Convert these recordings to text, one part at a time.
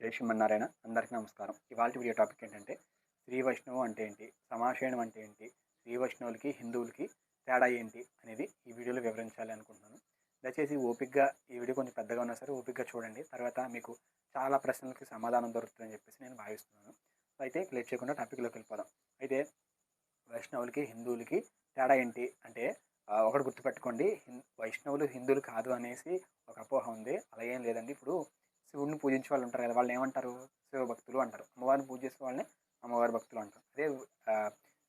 జై శ్రీమన్నారాయణ. అందరికీ నమస్కారం. ఇవాళ వీడియో టాపిక్ ఏంటంటే శ్రీ వైష్ణవం అంటే ఏంటి? సమాశయనం అంటే ఏంటి? శ్రీ వైష్ణవులకి హిందువులకి తేడా ఏంటి? అనేది ఈ వీడియోలో వివరించాలి అనుకుంటున్నాను. దయచేసి ఓపిక్గా ఈ వీడియో కొంచెం పెద్దగా ఉన్నా సరే ఓపిక్గా చూడండి. తర్వాత మీకు చాలా ప్రశ్నలకి సమాధానం దొరుకుతుందని చెప్పేసి నేను భావిస్తున్నాను. అయితే లేట్ చేయకుండా టాపిక్లోకి వెళ్ళిపోదాం. అయితే వైష్ణవులకి హిందువులకి తేడా ఏంటి? అంటే ఒకటి గుర్తుపెట్టుకోండి. వైష్ణవులు హిందువులు కాదు అనేసి ఒక అపోహ ఉంది. అలా ఏం లేదండి. ఇప్పుడు శివుడిని పూజించే వాళ్ళు ఉంటారు కదా వాళ్ళు ఏమంటారు? శివ భక్తులు అంటారు. అమ్మవారిని పూజ చేసే వాళ్ళని అమ్మవారి భక్తులు అంటారు. అదే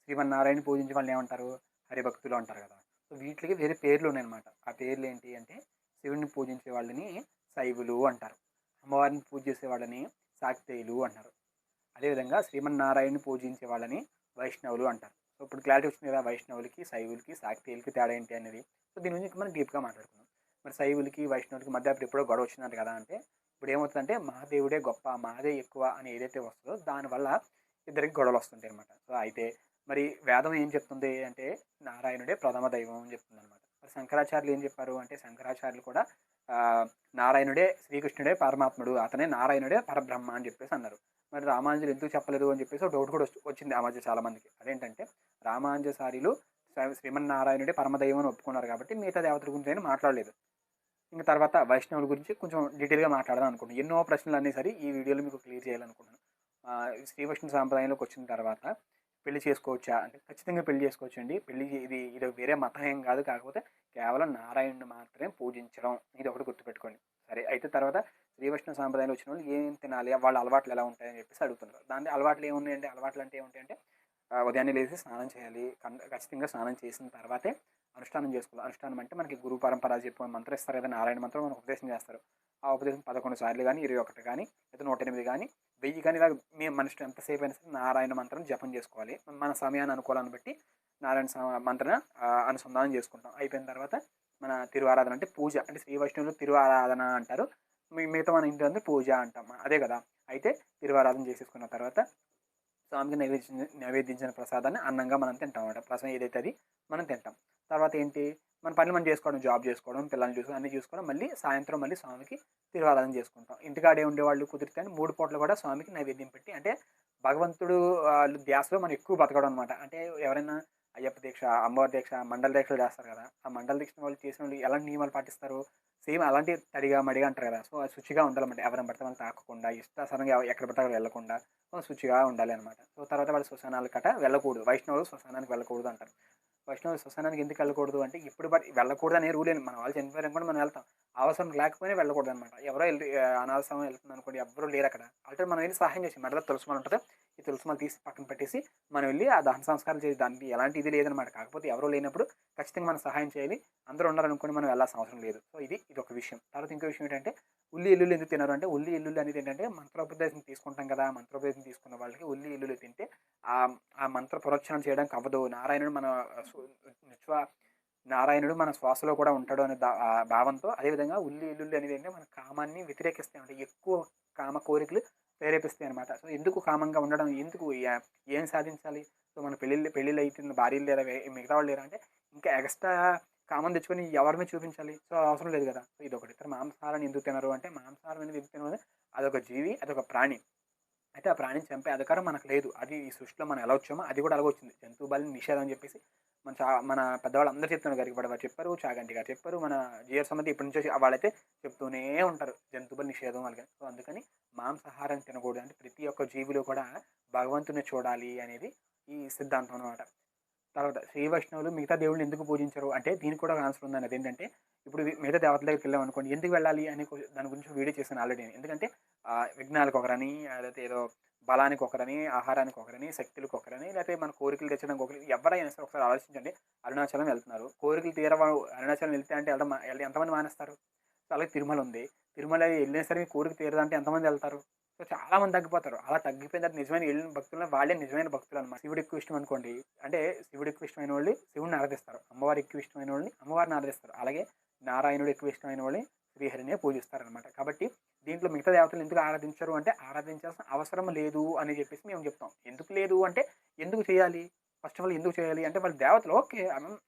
శ్రీమన్నారాయణ పూజించే వాళ్ళని ఏమంటారు? హరిభక్తులు అంటారు కదా. సో వీటికి వేరే పేర్లు ఉన్నాయన్నమాట. ఆ పేర్లు ఏంటి అంటే శివుడిని పూజించే వాళ్ళని శైవులు అంటారు. అమ్మవారిని పూజ చేసే వాళ్ళని శాక్తేయులు అంటారు. అదేవిధంగా శ్రీమన్నారాయణని పూజించే వాళ్ళని వైష్ణవులు అంటారు. సో ఇప్పుడు క్లారిటీ వచ్చింది కదా వైష్ణవులకి శైవులకి శాక్తేయులకి తేడా ఏంటి అనేది. సో దీని గురించి మనం డీప్గా మాట్లాడుకుందాం. మరి శైవులకి వైష్ణవులకి మధ్య అప్పుడు ఎప్పుడో గొడవ వచ్చిందంట కదా అంటే ఇప్పుడు ఏమవుతుందంటే మహాదేవుడే గొప్ప మహాదే ఎక్కువ అని ఏదైతే వస్తుందో దానివల్ల ఇద్దరికి గొడవలు వస్తుంటాయి అనమాట సో అయితే మరి వేదం ఏం చెప్తుంది అంటే నారాయణుడే ప్రథమ దైవం అని చెప్తుంది అనమాట మరి శంకరాచార్యులు ఏం చెప్పారు అంటే శంకరాచార్యులు కూడా నారాయణుడే శ్రీకృష్ణుడే పరమాత్ముడు అతనే నారాయణుడే పరబ్రహ్మ అని చెప్పేసి అన్నారు. మరి రామానుజులు ఎందుకు చెప్పలేదు అని చెప్పేసి ఒక డౌట్ కూడా వచ్చింది ఆ మధ్య చాలా మందికి అదేంటంటే రామానుజాచార్యులు శ్రీ- శ్రీమన్నారాయణుడే పరమదైవం అని ఒప్పుకున్నారు కాబట్టి మిగతా దేవతల గురించి అయినా మాట్లాడలేదు. ఇంకా తర్వాత వైష్ణవుల గురించి కొంచెం డీటెయిల్గా మాట్లాడదాం అనుకుంటున్నాను ఎన్నో ప్రశ్నలు అన్నీ సరే ఈ వీడియోలో మీకు క్లియర్ చేయాలనుకుంటున్నాను శ్రీ వైష్ణవ సాంప్రదాయంలోకి వచ్చిన తర్వాత పెళ్ళి చేసుకోవచ్చా? అంటే ఖచ్చితంగా పెళ్ళి చేసుకోవచ్చు అండి పెళ్ళి ఇది ఇది వేరే మతం ఏం కాదు. కాకపోతే కేవలం నారాయణుని మాత్రమే పూజించడం. ఇది ఒకటి గుర్తుపెట్టుకోండి. సరే అయితే తర్వాత శ్రీ వైష్ణవ సాంప్రదాయంలో వచ్చిన వాళ్ళు ఏం తినాలి? వాళ్ళ అలవాట్లు ఎలా ఉంటాయని చెప్పేసి అడుగుతున్నారు. దాని అలవాట్లు ఏమున్నాయంటే అలవాట్లు అంటే ఏముంటాయంటే ఉదయాన్నే లేచి స్నానం చేయాలి. ఖచ్చితంగా స్నానం చేసిన తర్వాతే అనుష్ఠానం చేసుకోవాలి అనుష్ఠానం అంటే మనకి గురు పరంపర చెప్పి మంత్రం ఇస్తారు కదా నారాయణ మంత్రం మనకు ఉపదేశం చేస్తారు. ఆ ఉపదేశం పదకొండు సార్లు కానీ ఇరవై ఒకటి కానీ లేదా నూట ఎనిమిది కానీ వెయ్యి కానీ ఇలా మేము మనిషి ఎంతసేపు అయినా సరే నారాయణ మంత్రం జపం చేసుకోవాలి. మన సమయాన్ని అనుకూలాన్ని బట్టి నారాయణ సమ- మంత్రం అనుసంధానం చేసుకుంటాం. అయిపోయిన తర్వాత మన తిరువారాధన అంటే పూజ అంటే శ్రీ వైష్ణవులు తిరువారాధన అంటారు. మిగతా మన ఇంటి అందరూ పూజ అంటాం. అదే కదా. అయితే తిరువారాధన చేసేసుకున్న తర్వాత స్వామికి నైవేద్యం నైవేద్యించిన ప్రసాదాన్ని అన్నంగా మనం తింటాం అన్నమాట. ప్రసాదం ఏదైతే అది మనం తింటాం. తర్వాత ఏంటి? మన పనులు మనం చేసుకోవడం జాబ్ చేసుకోవడం పిల్లల్ని చూసుకోవడం అన్ని చూసుకోవడం మళ్ళీ సాయంత్రం మళ్ళీ స్వామికి తిరువారాధన చేసుకుంటాం. ఇంటికాడే ఉండేవాళ్ళు కుదిరితే మూడు పూటలు కూడా స్వామికి నైవేద్యం పెట్టి అంటే భగవంతుడు వాళ్ళు ధ్యాసలో మనం ఎక్కువ బతకడం అనమాట అంటే ఎవరైనా అయ్యప్ప దీక్ష అమ్మవారి దీక్ష మండల దీక్షలు చేస్తారు కదా ఆ మండల దీక్ష వాళ్ళు చేసిన వాళ్ళు ఎలాంటి నియమాలు పాటిస్తారు? సేమ్ అలాంటి తడిగా మడిగా అంటారు కదా సో అది శుచిగా ఉండాలన్నమాట. ఎవరిని పడితే వాళ్ళు తాకకుండా ఇష్టాసరంగా ఎక్కడ పడితే అక్కడ వెళ్ళకుండా సో శుచిగా ఉండాలి అనమాట సో తర్వాత వాళ్ళు శ్మశానాలు కట వెళ్ళకూడదు. వైష్ణవులు శ్మశానానికి వెళ్ళకూడదు అంటారు. వైష్ణవులు శ్మశానానికి ఎందుకు వెళ్ళకూడదు అంటే ఇప్పుడు బట్ వెళ్ళకూడదు అనే రూల్ అని మన వాళ్ళు చనిపోయారు కూడా మనం వెళ్తాం. అవసరం లేకపోయినా వెళ్ళకూడదు అనమాట ఎవరో వెళ్ళి అనవసరం వెళ్తుంది అనుకోండి ఎవరు లేరు అక్కడ. అంటే మనం వెళ్ళి సహాయం చేసి మెడలో తులసిమాల ఉంటుంది తులసిమాల తీసి పక్కన పెట్టేసి మనం వెళ్ళి ఆ దహన సంస్కారం చేసి దానికి ఎలాంటి ఇది లేదనమాట కాకపోతే ఎవరో లేనప్పుడు ఖచ్చితంగా మనం సహాయం చేయాలి. అందరూ ఉన్నారనుకోండి మనం వెళ్ళాల్సిన అవసరం లేదు. సో ఇది ఇది ఒక విషయం. తర్వాత ఇంకో విషయం ఏంటంటే ఉల్లి ఎల్లుల్లి ఎందుకు తినరు అంటే ఉల్లి ఎల్లుల్లి అనేది ఏంటంటే మంత్రోపదేశం తీసుకుంటాం కదా మంత్రోపదేశం తీసుకున్న వాళ్ళకి ఉల్లి ఎల్లుల్లి తింటే ఆ ఆ మంత్ర పురక్షణం చేయడానికి అవ్వదు నారాయణుడు మన నిత్వ నారాయణుడు మన శ్వాసలో కూడా ఉంటాడు అనే దా- భావంతో అదేవిధంగా ఉల్లి ఎల్లుల్లి అనేది ఏంటంటే మన కామాన్ని వ్యతిరేకిస్తాయి. అంటే ఎక్కువ కామ కోరికలు ప్రేరేపిస్తాయి అనమాట సో ఎందుకు కామంగా ఉండడం? ఎందుకు ఏం సాధించాలి? సో మన పెళ్ళిళ్ళు పెళ్ళిళ్ళు అయితే భార్యలు లేదా మిగతా వాళ్ళు లేరా? అంటే ఇంకా ఎక్స్ట్రా కామన్ తెచ్చుకొని ఎవరిని మీద చూపించాలి? సో అవసరం లేదు కదా. సో ఇది ఒకటి ఇతర మాంసాహారాన్ని ఎందుకు తినరు? అంటే మాంసాహారం అనేది ఎందుకు తినరు? అదొక జీవి అదొక ప్రాణి. అయితే ఆ ప్రాణిని చంపే అధికారం మనకు లేదు. అది ఈ సృష్టిలో మనం ఎలా వచ్చామో అది కూడా అలాగ వచ్చింది జంతువు బలిని నిషేధం అని చెప్పేసి మన చా మన పెద్దవాళ్ళు అందరూ చెప్తున్నారు గారికి పడవ చెప్పారు చాగంటి గారు చెప్పారు. మన జిఆర్ సమితి ఇప్పటి నుంచి వాళ్ళైతే చెప్తూనే ఉంటారు. జంతువుల నిషేధం వాళ్ళకి. సో అందుకని మాంసాహారం తినకూడదు. అంటే ప్రతి ఒక్క జీవిలో కూడా భగవంతుని చూడాలి అనేది ఈ సిద్ధాంతం అనమాట తర్వాత శ్రీ వైష్ణవులు మిగతా దేవుళ్ళు ఎందుకు పూజించరు? అంటే దీనికి కూడా ఒక ఆన్సర్ ఉందని అదేంటంటే ఇప్పుడు మిగతా దేవతల దగ్గరికి వెళ్ళాం అనుకోండి ఎందుకు వెళ్ళాలి అని దాని గురించి వీడియో చేశాను ఆల్రెడీ ఎందుకంటే విఘ్నాలకు ఒకరని లేకపోతే ఏదో బలానికి ఒకరని ఆహారానికి ఒకరని శక్తులకు ఒకరని లేకపోతే మన కోరికలు తెచ్చడానికి ఒకరి ఎవరైనా సరే ఒకసారి ఆలోచించండి. అరుణాచలం వెళ్తున్నారు. కోరికలు తీరవ అరుణాచలం వెళ్తే అంటే వెళ్ళడం ఎంతమంది మానేస్తారు? అలాగే తిరుమల ఉంది. తిరుమల వెళ్ళినా సరే మీ కోరిక తీరదంటే ఎంతమంది వెళ్తారు? సో చాలా మంది తగ్గిపోతారు. అలా తగ్గిపోయిన తర్వాత నిజమైన వెళ్ళిన భక్తులు వాళ్ళే నిజమైన భక్తులు అనమాట శివుడు ఎక్కువ ఇష్టం అనుకోండి. అంటే శివుడు ఎక్కువ ఇష్టమైన వాళ్ళు శివుడిని ఆరాధిస్తారు. అమ్మవారు ఎక్కువ ఇష్టమైన వాళ్ళని అమ్మవారిని ఆరాధిస్తారు. అలాగే నారాయణుడు ఎక్కువ ఇష్టమైన వాళ్ళని శ్రీహరినే పూజిస్తారు అనమాట కాబట్టి దీంట్లో మిగతా దేవతలు ఎందుకు ఆరాధించరు అంటే ఆరాధించాల్సిన అవసరం లేదు అని చెప్పేసి మేము చెప్తాం. ఎందుకు లేదు అంటే ఎందుకు చేయాలి? ఫస్ట్ ఆఫ్ ఆల్ ఎందుకు చేయాలి? అంటే వాళ్ళ దేవతలు ఓకే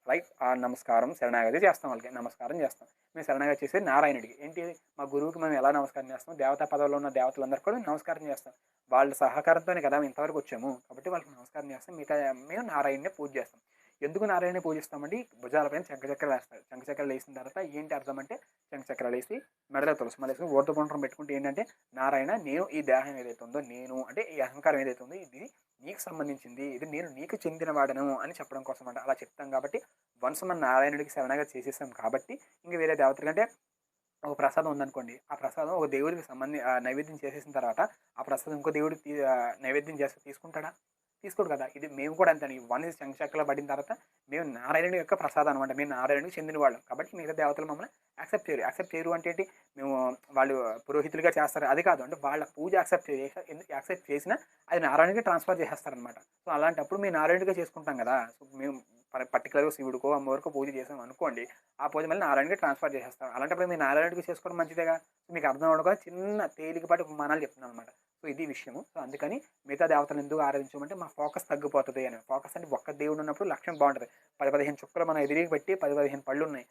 రైట్ నమస్కారం శరణాగతి చేస్తాం వాళ్ళకి నమస్కారం చేస్తాం. మేము శరణాగతి చేసేది నారాయణుడికి. ఏంటి? మా గురువుకి మేము ఎలా నమస్కారం చేస్తాం? దేవతా పదవిలో ఉన్న దేవతలందరికీ కూడా నమస్కారం చేస్తాం. వాళ్ళ సహకారంతోనే కదా మేము ఇంతవరకు వచ్చాము. కాబట్టి వాళ్ళకి నమస్కారం చేస్తాం. మిగతా మేము నారాయణనే పూజ చేస్తాం. ఎందుకు నారాయణని పూజిస్తామండి? భుజాలపైన చక్రాలు వేస్తారు. చక్రాలు వేసిన తర్వాత ఏంటి అర్థం అంటే చక్రాలు వేసి మెడలో తులసి మళ్ళీ వేసుకుని ఊర్ధపుండ్రం పెట్టుకుంటే ఏంటంటే నారాయణ నేను ఈ దేహం ఏదైతే ఉందో నేను అంటే ఈ అహంకారం ఏదైతే ఉందో ఇది నీకు సంబంధించింది ఇది నేను నీకు చెందిన వాడను అని చెప్పడం కోసం అంట అలా చెప్తాం కాబట్టి వన్స్ మన నారాయణుడికి శరణగా చేసేసాం కాబట్టి ఇంక వేరే దేవతలు కంటే ఒక ప్రసాదం ఉందనుకోండి. ఆ ప్రసాదం ఒక దేవుడికి సంబంధి నైవేద్యం చేసేసిన తర్వాత ఆ ప్రసాదం ఇంకో దేవుడికి నైవేద్యం చేస్తే తీసుకుంటాడా? తీసుకోడు కదా. ఇది మేము కూడా అంతే వన్ శంఖచక్రలో పడిన తర్వాత మేము నారాయణుడి యొక్క ప్రసాదం అనమాట మేము నారాయణుడికి చెందిన వాళ్ళం కాబట్టి మిగతా దేవతలు మమ్మల్ని యాక్సెప్ట్ చేయరు. యాక్సెప్ట్ చేయరు అంటే ఏంటి? మేము వాళ్ళు పురోహితులుగా చేస్తారు. అది కాదు. అంటే వాళ్ళ పూజ యాక్సెప్ట్ చేసి యాక్సెప్ట్ చేసినా అది నారాయణకి ట్రాన్స్ఫర్ చేసేస్తారనమాట సో అలాంటప్పుడు మేము నారాయణగా చేసుకుంటాం కదా. సో మేము పర్టికులర్గా శివుడికో అమ్మవారికో పూజ చేసాం అనుకోండి ఆ పూజ మళ్ళీ నారాయణకి ట్రాన్స్ఫర్ చేసేస్తాం అలాంటప్పుడు మీరు నారాయణకి చేసుకోవడం మంచిదేగా? మీకు అర్థం అవ్వడం కూడా చిన్న తేలికపాటి ఉపమానాలు చెప్తున్నాను అనమాట సో ఇది విషయము. సో అందుకని మిగతా దేవతలు ఎందుకు ఆరాధించమంటే మా ఫోకస్ తగ్గిపోతుంది అని. ఫోకస్ అంటే ఒక్క దేవుడు ఉన్నప్పుడు లక్ష్యం బాగుంటుంది. పది పదిహేను చుక్కలు మనం ఎదిరికి పెట్టి పది పదిహేను పళ్ళు ఉన్నాయి.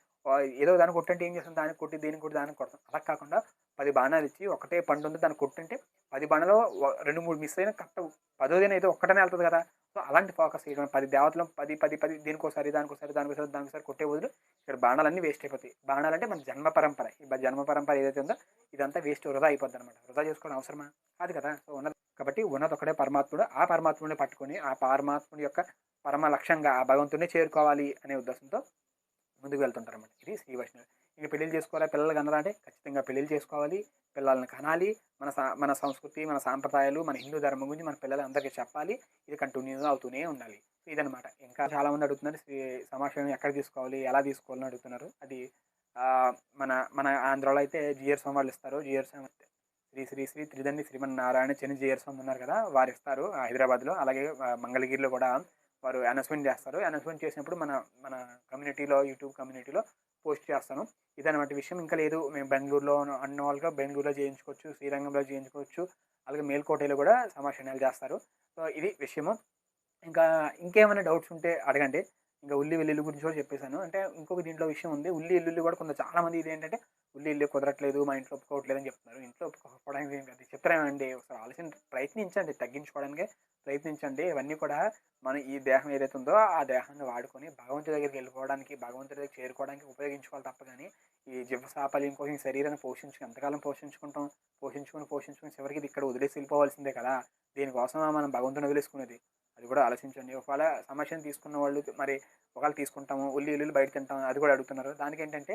ఏదో దాన్ని కొట్టంటే ఏం చేస్తాం? దానికి కొట్టి దీనికి కొట్టి దానికి కొడతాం. అలా కాకుండా పది బాణాలు ఇచ్చి ఒకటే పండు ఉంది దాన్ని కొట్టుంటే పది బాణలో రెండు మూడు మిస్ అయినా కరెక్ట్ పదోదిన అయితే ఒక్కటనే వెళ్తుంది కదా. సో అలాంటి ఫోకస్ చేయడం పది దేవతలు పది పది పది దీనికోసారి దానికోసారి దానికోసారి దానికోసారి కొట్టే బదులు ఇక్కడ బాణాలన్నీ వేస్ట్ అయిపోతాయి. బాణాలు అంటే మన జన్మ పరంపర. ఈ జన్మ పరంపర ఏదైతే ఉందో ఇదంతా వేస్ట్ వృధా అయిపోద్ది అనమాట వృధా చేసుకోవడం అవసరమా? కాదు కదా. సో ఉన్నది. కాబట్టి ఉన్నది ఒకటే పరమాత్ముడు. ఆ పరమాత్ముడిని పట్టుకొని ఆ పరమాత్ముడి యొక్క పరమ లక్ష్యంగా ఆ భగవంతుడిని చేరుకోవాలి అనే ఉద్దేశంతో ముందుకు వెళ్తుంటారు అనమాట ఇది శ్రీ వైష్ణవి. ఇంక పెళ్ళిళ్ళు చేసుకోవాలి? పిల్లలు కనాలంటే ఖచ్చితంగా పెళ్ళిళ్ళు చేసుకోవాలి. పిల్లల్ని కనాలి. మన మన సంస్కృతి మన సాంప్రదాయాలు మన హిందూ ధర్మం గురించి మన పిల్లలు అందరికీ చెప్పాలి. ఇది కంటిన్యూగా అవుతూనే ఉండాలి. ఇదనమాట ఇంకా చాలామంది అడుగుతున్నారు సమాచారం ఎక్కడ తీసుకోవాలి? ఎలా తీసుకోవాలని అడుగుతున్నారు. అది మన మన ఆంధ్రాలో అయితే జిఆర్ స్వామి వాళ్ళు ఇస్తారు. జిఆర్ స్వామి శ్రీ శ్రీ శ్రీ త్రిదండి శ్రీమన్ నారాయణ చెన్ని జిఆర్ స్వామి ఉన్నారు కదా వారు ఇస్తారు హైదరాబాద్లో. అలాగే మంగళగిరిలో కూడా వారు అనౌన్స్మెంట్ చేస్తారు. అనౌన్స్మెంట్ చేసినప్పుడు మన మన కమ్యూనిటీలో యూట్యూబ్ కమ్యూనిటీలో పోస్ట్ చేస్తాను. ఇదన్నమాట విషయం. ఇంకా లేదు మేము బెంగళూరులో అన్న వాళ్ళుగా బెంగళూరులో చేయించుకోవచ్చు శ్రీరంగంలో చేయించుకోవచ్చు అలాగే మేల్కోటలో కూడా సమాచారాలు చేస్తారు. సో ఇది విషయము. ఇంకా ఇంకేమైనా డౌట్స్ ఉంటే అడగండి. ఇంకా ఉల్లి వెల్లుల్లి గురించి కూడా చెప్పేశాను. అంటే ఇంకొక దీంట్లో విషయం ఉంది. ఉల్లి ఎల్లుల్లి కూడా కొంత చాలామంది ఇది ఏంటంటే ఉల్లి ఇల్లు కుదరట్లేదు మా ఇంట్లో ఒప్పుకోవట్లేదు అని చెప్తున్నారు. ఇంట్లో ఒప్పుకోవడానికి అది చెప్తారేమండి? ఒకసారి ఆలోచన ప్రయత్నించండి తగ్గించుకోవడానికి ప్రయత్నించండి. ఇవన్నీ కూడా మనం ఈ దేహం ఏదైతే ఉందో ఆ దేహాన్ని వాడుకొని భగవంతుడి దగ్గరికి వెళ్ళిపోవడానికి భగవంతుడి దగ్గర చేరుకోవడానికి ఉపయోగించుకోవాలి తప్ప కానీ ఈ జీవ కోసం ఈ శరీరాన్ని పోషించుకుని ఎంతకాలం పోషించుకుంటాం? పోషించుకుని పోషించుకుని చివరికి ఇక్కడ వదిలేసి వెళ్ళిపోవాల్సిందే కదా. దీనికోసం మనం భగవంతుని వదిలేసుకునేది? అది కూడా ఆలోచించండి. ఒకవేళ సమస్యను తీసుకున్న వాళ్ళు మరి ఒకవేళ తీసుకుంటాము ఉల్లి ఎల్లుల్లి బయట తింటాము అది కూడా అడుగుతున్నారు. దానికి ఏంటంటే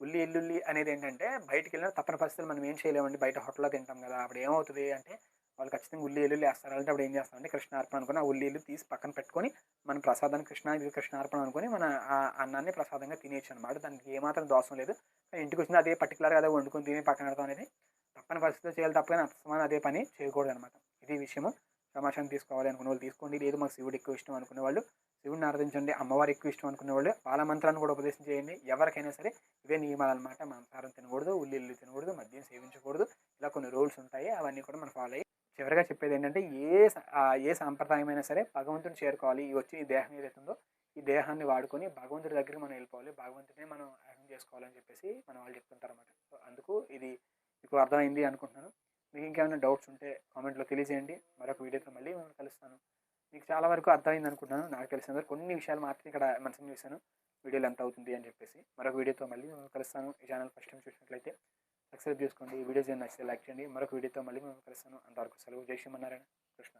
ఉల్లి ఎల్లుల్లి అనేది ఏంటంటే బయటికి వెళ్ళిన తప్పని పరిస్థితులు మనం ఏం చేయలేమండి. బయట హోటల్లో తింటాం కదా అప్పుడు ఏమవుతుంది అంటే వాళ్ళు ఖచ్చితంగా ఉల్లి ఎల్లుల్లి వేస్తారు. అంటే అప్పుడు ఏం చేస్తామంటే కృష్ణార్పణ అనుకుని ఆ ఉల్లి ఎల్లు తీసి పక్కన పెట్టుకొని మన ప్రసాదాన్ని కృష్ణ ఇది కృష్ణార్పణ అనుకుని మన ఆ అన్నాన్ని ప్రసాదంగా తినేయచ్చు అనమాట దానికి ఏమాత్రం దోషం లేదు. ఇంటికి వచ్చింది అదే పర్టికులర్గా అదే వండుకొని తిని పక్కన పెడతాం అనేది తప్పని పరిస్థితిలో చేయాలి తప్పని అసమాన అదే పని చేయకూడదు అనమాట ఇది విషయము. సమాచారం తీసుకోవాలి అనుకునే వాళ్ళు తీసుకోండి. లేదు మాకు శివుడు ఎక్కువ ఇష్టం అనుకునే వాళ్ళు శివుడిని ఆరాధించండి అమ్మవారు ఎక్కువ ఇష్టం అనుకునే వాళ్ళు వాళ్ళ మంత్రాన్ని కూడా ఉపదేశం చేయండి. ఎవరికైనా సరే ఇవే నియమాలు అనమాట మాంసాహారం తినకూడదు ఉల్లిల్లు తినకూడదు మద్యం సేవించకూడదు. ఇలా కొన్ని రూల్స్ ఉంటాయి. అవన్నీ కూడా మనం ఫాలో అయ్యి చివరిగా చెప్పేది ఏంటంటే ఏ ఏ సాంప్రదాయమైనా సరే భగవంతుని చేరుకోవాలి. ఈ వచ్చి ఈ దేహం ఏదైతుందో ఈ దేహాన్ని వాడుకొని భగవంతుడి దగ్గరికి మనం వెళ్ళిపోవాలి. భగవంతుడిని మనం అర్థం చేసుకోవాలని చెప్పేసి మన వాళ్ళు చెప్తుంటారు అనమాట సో అందుకు ఇది మీకు అర్థమైంది అనుకుంటున్నాను. మీకు ఇంకేమైనా డౌట్స్ ఉంటే కామెంట్లో తెలియజేయండి. మరొక వీడియోతో మళ్ళీ మిమ్మల్ని కలుస్తాను. మీకు చాలా వరకు అర్థమైంది అనుకుంటున్నాను. నాకు తెలిసిన కొన్ని విషయాలు మాత్రం ఇక్కడ మెన్షన్ చేశాను. వీడియోలు ఎంత అవుతుంది అని చెప్పేసి. మరొక వీడియోతో మళ్ళీ కలుస్తాను. ఈ ఛానల్ ఫస్ట్ టైం చూసినట్లయితే సబ్స్క్రైబ్ చేసుకోండి. ఈ వీడియోస్ నచ్చితే లైక్ చేయండి. మరొక వీడియోతో మళ్ళీ మిమ్మల్ని కలుస్తాను. అంతవరకు సెలవు. జై శ్రీమన్నారాయణ. కృష్ణ